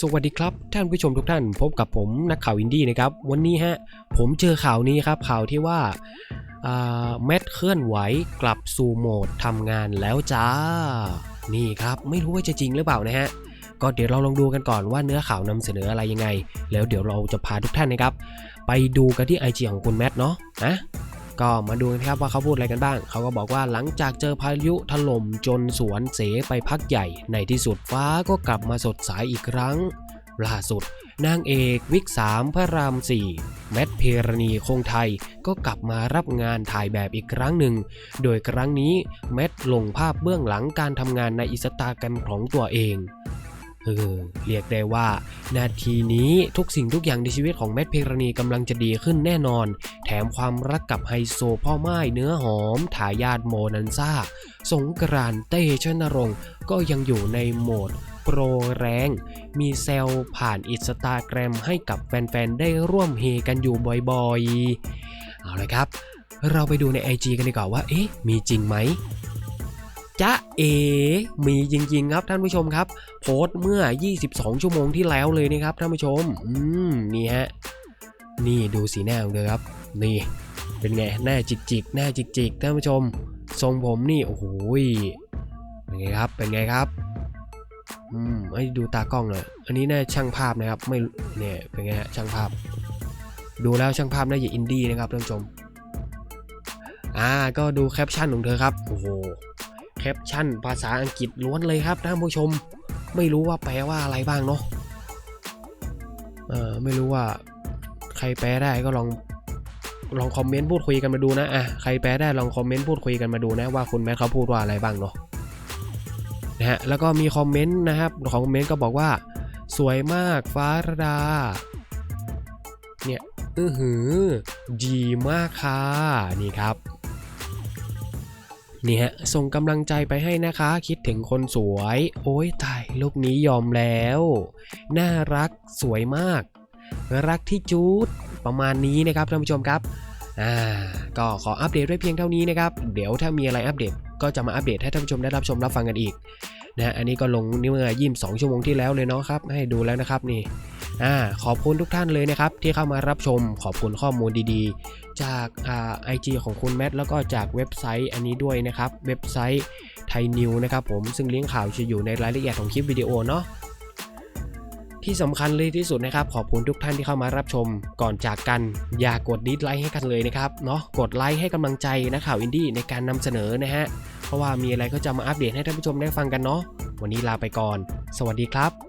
สวัสดีครับท่านผู้ชมทุกท่าน พบกับผมนักข่าวอินดี้นะครับ วันนี้ฮะผมเจอข่าวนี้ครับข่าวที่ว่าอ่าแมทเคลื่อนไหวกลับสู่โหมดทำงานแล้วจ้า นี่ครับไม่รู้ว่าจะจริงหรือเปล่านะฮะก็เดี๋ยวเราลองดูกันก่อนว่าเนื้อข่าวนำเสนออะไรยังไง แล้วเดี๋ยวเราจะพาทุกท่านนะครับ ไปดูกันที่ IG ของคุณแมทเนาะนะ ก็มาดูกันครับว่าเขาพูดอะไรกันบ้าง เขาก็บอกว่าหลังจากเจอพายุถล่มจนสวนเสไปพักใหญ่ ในที่สุดฟ้าก็กลับมาสดใสอีกครั้ง ล่าสุด นางเอกวิกสามพระรามสี่แมทเพรณีคงไทยก็กลับมารับงานถ่ายแบบอีกครั้งหนึ่ง โดยครั้งนี้แมทลงภาพเบื้องหลังการทำงานในอิสตาแกรมของตัวเอง เออเรียกได้ว่า นาทีนี้ทุกสิ่งทุกอย่างในชีวิตของแมทเพรณีกำลังจะดีขึ้นแน่นอน แถมความรักกับไฮโซพ่อไม้เนื้อหอมทายาทโมนันซ่า สงกรานเตชนรงก็ยังอยู่ในโหมดโปรแรง มีเซลผ่านอินสตาแกรมให้กับแฟนๆ ได้ร่วมเฮกันอยู่บ่อยๆ เอาเลยครับ เราไปดูใน IG กันดีกว่าว่า เอ๊ะ มีจริงไหม จ๊ะเอ มีจริงๆครับท่านผู้ชมครับ โพสต์เมื่อ 22 ชั่วโมงที่แล้วเลยนะครับท่านผู้ชม อืมนี่ฮะ นี่ดูสีหน้าของเธอครับ นี่ เป็นไง หน้าจิกๆหน้าจิกๆท่านผู้ชม ทรงผมนี่ โอ้โหยเป็นไงครับ เป็นไงครับอืมให้ดูตากล้องเลยอันนี้น่าช่างภาพนะครับ ไม่ เนี่ย เป็นไงฮะ ช่างภาพ ดูแล้วช่างภาพน่าจะอินดี้นะครับท่านผู้ชม อ่า ก็ดูแคปชั่นของเธอครับ โอ้โห ปชั่น ภาษาอังกฤษล้วนเลยครับท่านผู้ชม ไม่รู้ว่าแปลว่าอะไรบ้างเนาะเออไม่รู้ว่า ใครแปลได้ก็ลองลองคอมเมนต์พูดคุยกันมาดูนะอะใครแปลได้ลองคอมเมนต์พูดคุยกันมาดูนะว่าคุณแมทเขาพูดว่าอะไรบ้างเนาะนะฮะแล้วก็มีคอมเมนต์นะครับของคอมเมนต์ก็บอกว่า สวยมากฟ้ารดา เนี่ยอือหือดีมากค่ะนี่ครับ นี่ฮะส่งกำลังใจไปให้นะคะ คิดถึงคนสวย โอ้ยตายลูกนี้ยอมแล้ว น่ารักสวยมาก รักที่จูดประมาณนี้นะครับท่านผู้ชมครับอ่าก็ขออัปเดตไว้เพียงเท่านี้นะครับ เดี๋ยวถ้ามีอะไรอัปเดต ก็จะมาอัปเดตให้ท่านผู้ชมได้รับชมรับฟังกันอีกนะอันนี้ก็ลงนี่เมื่อยี่สองชั่วโมงที่แล้วเลยเนาะครับ ให้ดูแล้วนะครับนี่อ่าขอบคุณทุกท่านเลยนะครับ ที่เข้ามารับชมขอบคุณข้อมูลดีๆ จากไอจีของคุณแมทแล้วก็จากเว็บไซต์อันนี้ด้วยนะครับ เว็บไซต์ไทยนิวนะครับผมซึ่งลิงก์ข่าวจะอยู่ในรายละเอียดของคลิปวิดีโอเนาะที่สำคัญเลยที่สุดนะครับ ขอบคุณทุกท่านที่เข้ามารับชม ก่อนจากกัน อย่ากดดิสไลค์ให้กันเลยนะครับเนาะกดไลค์ให้กำลังใจนะข่าวอินดี้ในการนำเสนอนะฮะเพราะว่ามีอะไรก็จะมาอัปเดตให้ท่านผู้ชมได้ฟังกันเนาะวันนี้ลาไปก่อน สวัสดีครับ